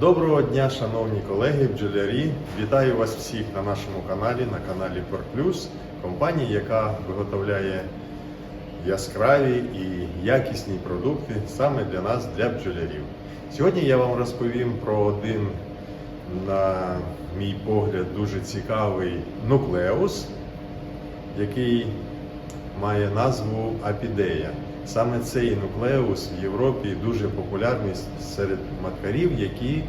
Доброго дня, шановні колеги, бджолярі. Вітаю вас всіх на нашому каналі, на каналі PorPlus, компанії, яка виготовляє яскраві і якісні продукти саме для нас, для бджолярів. Сьогодні я вам розповім про один, на мій погляд, дуже цікавий нуклеус, який має назву Апідея. Саме цей нуклеус в Європі дуже популярний серед маткарів, які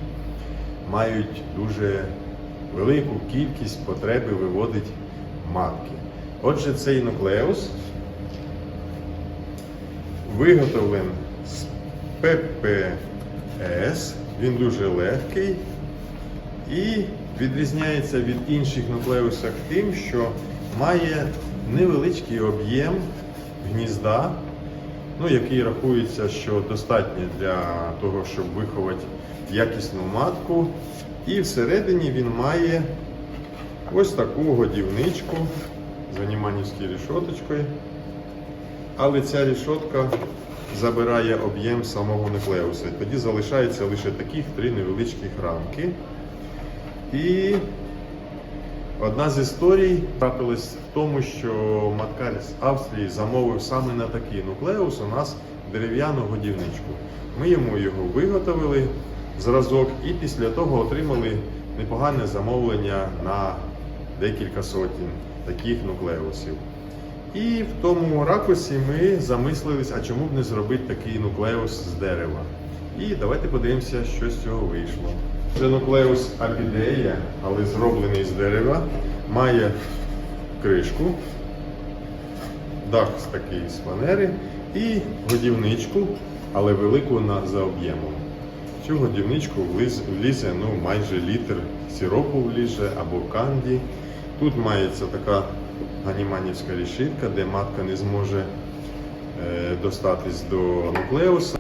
мають дуже велику кількість потреби виводить матки. Отже, цей нуклеус виготовлений з ППС, він дуже легкий і відрізняється від інших нуклеусів тим, що має невеличкий об'єм гнізда, ну, який рахується, що достатньо для того, щоб виховати якісну матку. І всередині він має ось таку годівничку з аніманівською рішоточкою. Але ця рішотка забирає об'єм самого нуклеуса. Тоді залишається лише таких три невеличкі рамки. І одна з історій трапилась в тому, що маткар з Австрії замовив саме на такий нуклеус у нас дерев'яну годівничку. Ми йому його виготовили зразок і після того отримали непогане замовлення на декілька сотень таких нуклеусів. І в тому ракурсі ми замислились, а чому б не зробити такий нуклеус з дерева. І давайте подивимося, що з цього вийшло. Це нуклеус апідея, але зроблений з дерева, має кришку, дах з такий з фанери і годівничку, але велику на, за об'ємом. Цю годівничку вліз, влізе ну, майже літр сиропу влізе або канді. Тут мається така ганіманівська рішитка, де матка не зможе е, достатись до нуклеуса.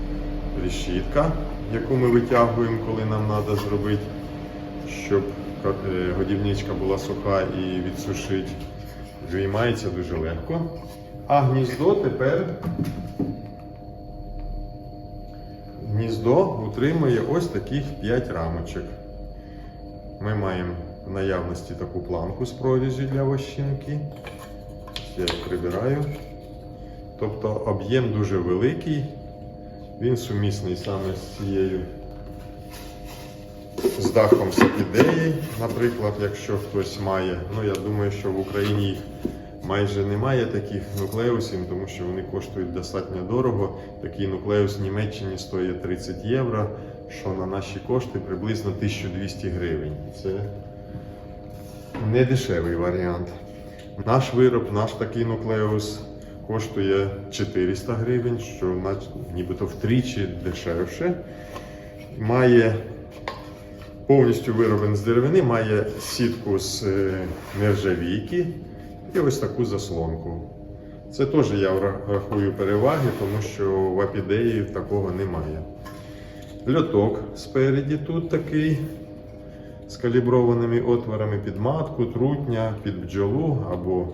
Решітка, яку ми витягуємо, коли нам треба зробити, щоб е, годівничка була суха і відсушити. Виймається дуже легко. А гніздо тепер гніздо утримує ось таких 5 рамочок. Ми маємо в наявності таку планку з прорізю для вощинки. Я її прибираю. Тобто об'єм дуже великий. Він сумісний саме з цією з дахом Сапідеї, наприклад, якщо хтось має. Ну, я думаю, що в Україні їх майже немає таких нуклеусів, тому що вони коштують достатньо дорого. Такий нуклеус в Німеччині стоїть 30 євро, що на наші кошти приблизно 1200 гривень. Це не дешевий варіант. Наш вироб, наш такий нуклеус коштує 400 гривень, що нібито втричі дешевше. Має повністю вироблений з деревини, має сітку з е, нержавійки і ось таку заслонку. Це теж я рахую переваги, тому що в апідеї такого немає. Льоток спереді тут такий з каліброваними отворами під матку, трутня, під бджолу або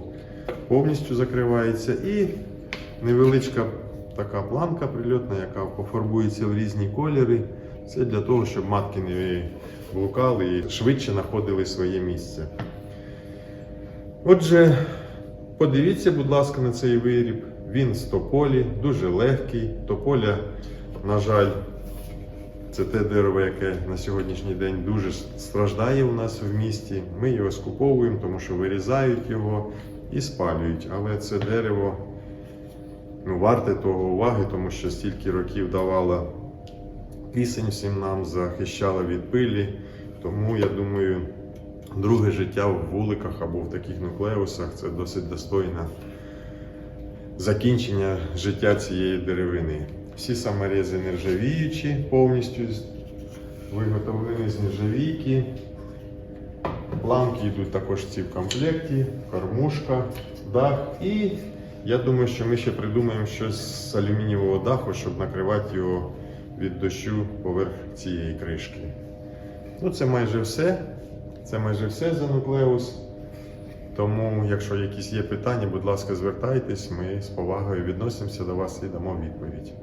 повністю закривається. І невеличка така планка прильотна, яка пофарбується в різні кольори. Це для того, щоб матки не блукали і швидше знаходили своє місце. Отже, подивіться, будь ласка, на цей виріб. Він з тополі, дуже легкий. Тополя, на жаль, це те дерево, яке на сьогоднішній день дуже страждає у нас в місті. Ми його скуповуємо, тому що вирізають його і спалюють. Але це дерево ну, варте того уваги, тому що стільки років давало кисень всім нам, захищала від пилі. Тому я думаю, друге життя в вуликах або в таких нуклеусах це досить достойне закінчення життя цієї деревини. Всі саморези нержавіючі, повністю виготовлені з нержавійки. Планки йдуть також ці в комплекті, кормушка, дах. І я думаю, що ми ще придумаємо щось з алюмінієвого даху, щоб накривати його від дощу поверх цієї кришки. Ну, це майже все. Це майже все за нуклеус. Тому, якщо якісь є питання, будь ласка, звертайтесь, ми з повагою відносимося до вас і дамо відповідь.